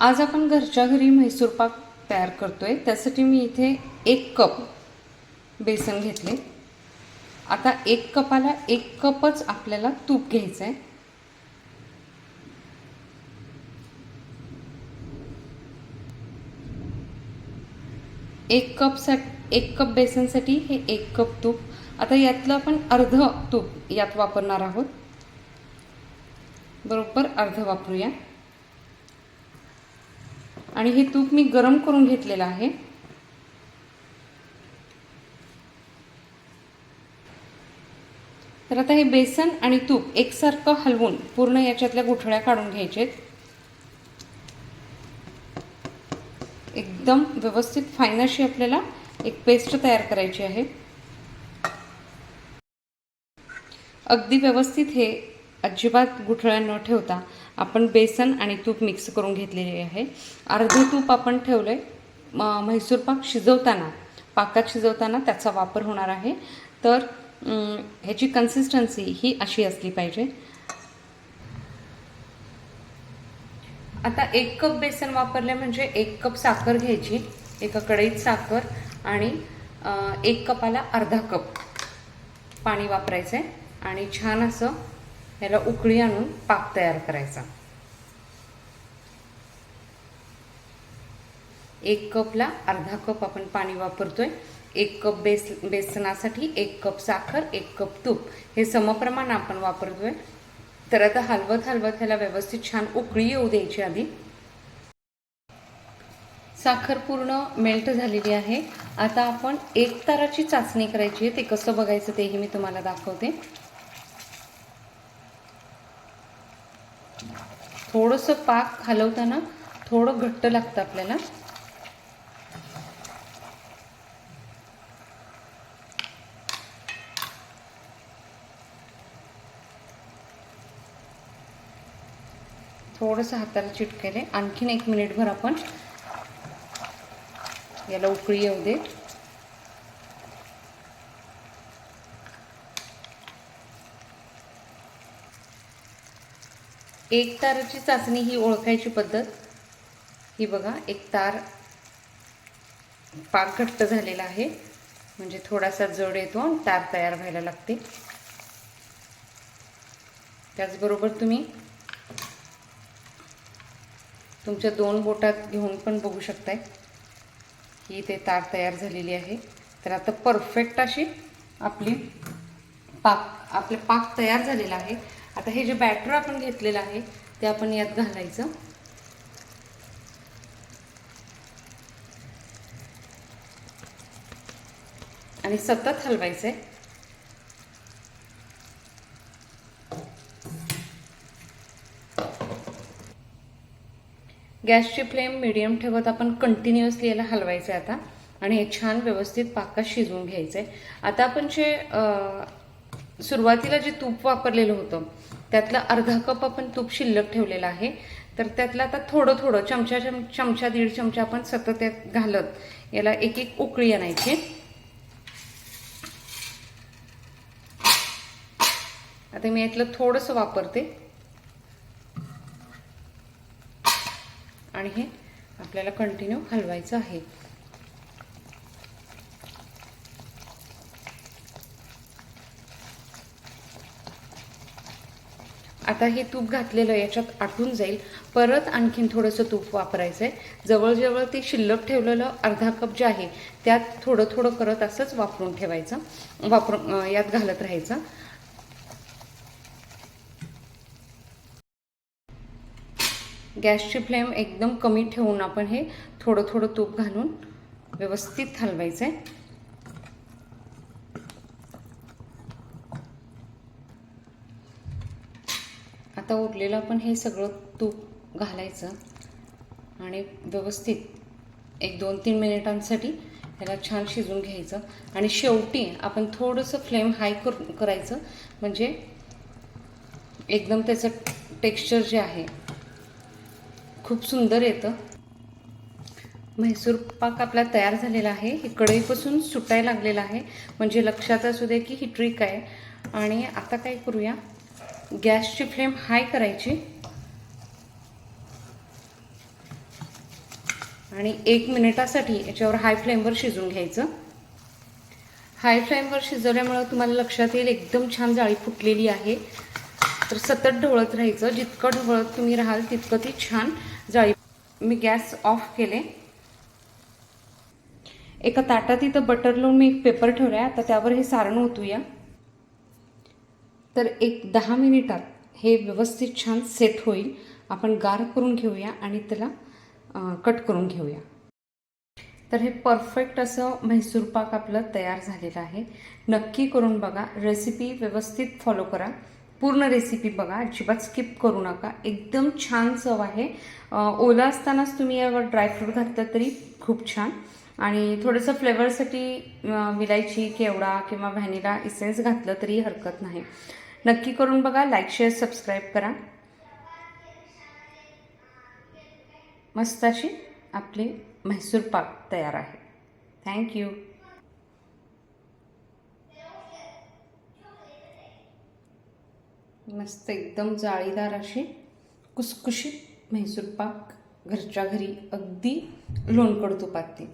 आज आपण घरच्या घरी म्हैसूर पाक तयार करतोय. त्यासाठी मी इथे एक कप बेसन घेतले. आता एक कपाला एक कपच आपल्याला तूप घ्यायचं आहे एक कपसाठी एक कप बेसनसाठी हे एक कप तूप. आता यातलं आपण अर्ध तूप यात वापरणार आहोत. बरोबर अर्ध वापरूया. आणि हे तूप मी गरम करून घेतलेलं आहे. तर आता हे बेसन आणि तूप एकसारखं हलवून पूर्ण याच्यातल्या गुठळ्या काढून घ्यायचेत एकदम व्यवस्थित फाईन अशी आपल्याला एक पेस्ट तयार करायची आहे. अगदी व्यवस्थित हे अजिबात गुठळ्या न ठेवता आपण बेसन आणि तूप मिक्स करून घेतलेले आहे. अर्धे तूप आपण ठेवलं आहे म्हैसूर पाक शिजवताना पाकात शिजवताना त्याचा वापर होणार आहे. तर ह्याची कन्सिस्टन्सी ही अशी असली पाहिजे. आता एक कप बेसन वापरले म्हणजे एक कप साखर घ्यायची. एका कढईत साखर आणि एक कपाला अर्धा कप पाणी वापरायचं आहे आणि छान असं ह्याला उकळी आणून पाक तयार करायचा. एक कपला अर्धा कप आपण पाणी वापरतोय. एक कप बेस बेसनासाठी एक कप साखर एक कप तूप. हे समप्रमाण आपण वापरतोय. तर आता हलवत हलवत ह्याला व्यवस्थित छान उकळी येऊ द्यायची आधी. साखर पूर्ण मेल्ट झालेली आहे. आता आपण एक ताराची चाचणी करायची आहे. ते कसं बघायचं तेही मी तुम्हाला दाखवते. थोडंसं पाक हलवताना थोडं घट्ट लागतं आपल्याला. थोडंसं हाताला चिटकेले. आणखीन एक मिनिटभर आपण याला उकळी येऊ दे एक ताराची चाचणी ही ओळखायची पद्धत. ही बघा एक तार पाक घट्ट झालेला आहे. म्हणजे थोडासा जड येतो आणि तार तयार व्हायला लागते. त्याचबरोबर तुम्ही तुमच्या दोन बोटात घेऊन पण बघू शकताय. की ते तार तयार झालेली आहे. तर आता परफेक्ट अशी आपली पाक आपले पाक तयार झालेला आहे. आता हे जे बॅटर आपण घेतलेलं आहे ते आपण यात घालायचं. आणि सतत हलवायचं आहे गॅसची फ्लेम मिडियम ठेवत आपण कंटिन्युअसली याला हलवायचं आहे आता. आणि हे छान व्यवस्थित पाकात शिजवून घ्यायचं आहे आता आपण जे सुरुवातीला जे तूप वापरलेलं होतं त्यातलं अर्धा कप आपण तूप शिल्लक ठेवलेलं आहे. तर त्यातलं आता थोडं थोडं चमचा चम चमचा दीड चमचा आपण सतत यात घालत याला एक एक उकळी आणायची. आता मी यातलं थोडंसं वापरते. आणि हे आपल्याला कंटिन्यू हलवायचं आहे. आता हे तूप घातलेलं याच्यात आटून जाईल. परत आणखीन थोडंसं तूप वापरायचं आहे जवळजवळ ते शिल्लक ठेवलेलं अर्धा कप जे आहे त्यात थोडं थोडं करत असंच वापरून ठेवायचं. वापरून यात घालत राहायचं. गॅसची फ्लेम एकदम कमी ठेवून आपण हे थोडं थोडं तूप घालून व्यवस्थित हलवायचं आहे आता उरलेलं आपण हे सगळं तूप घालायचं. आणि व्यवस्थित एक दोन तीन मिनिटांसाठी ह्याला छान शिजून घ्यायचं. आणि शेवटी आपण थोडंसं फ्लेम हाय कर करायचं. म्हणजे एकदम त्याचं टेक्स्चर जे आहे खूप सुंदर येतं. म्हैसूर पाक आपला तयार झालेला आहे. हे कढईपासून सुटायला लागलेला आहे. म्हणजे लक्षात असू दे की ही ट्रिक आहे. आणि आता काय करूया? गॅसची फ्लेम हाय करायची. आणि एक मिनिटासाठी याच्यावर हाय फ्लेमवर शिजून घ्यायचं. हाय फ्लेमवर शिजवल्यामुळं तुम्हाला लक्षात येईल एकदम छान जाळी फुटलेली आहे. तर सतत ढवळत राहायचं. जितकं ढवळत तुम्ही राहाल तितकं ती छान जाळी मी गॅस ऑफ केले. एका ताटात इथं बटर लावून मी एक पेपर ठेवला आहे आता त्यावर हे सारण ओतूया. तर एक दहा मिनिटात हे व्यवस्थित छान सेट होईल. आपण गार करून घेऊया आणि त्याला कट करून घेऊया. तर हे परफेक्ट असं म्हैसूर पाक आपलं तयार झालेलं आहे. नक्की करून बघा. रेसिपी व्यवस्थित फॉलो करा. पूर्ण रेसिपी बघा. अजिबात स्किप करू नका. एकदम छान चव आहे. ओला असतानाच तुम्ही यावर ड्रायफ्रूट घातलं तरी खूप छान. आणि थोडंसं फ्लेवरसाठी विलायची केवडा किंवा व्हॅनिला इसेन्स घातलं तरी हरकत नाही. नक्की करून बघा लाईक शेअर सबस्क्राईब करा. मस्त अशी आपली म्हैसूर पाक तयार आहे. थँक्यू मस्त एकदम जाळीदार अशी कुसकुशीत म्हैसूर पाक घरच्या घरी अगदी लोणकड तुपात ती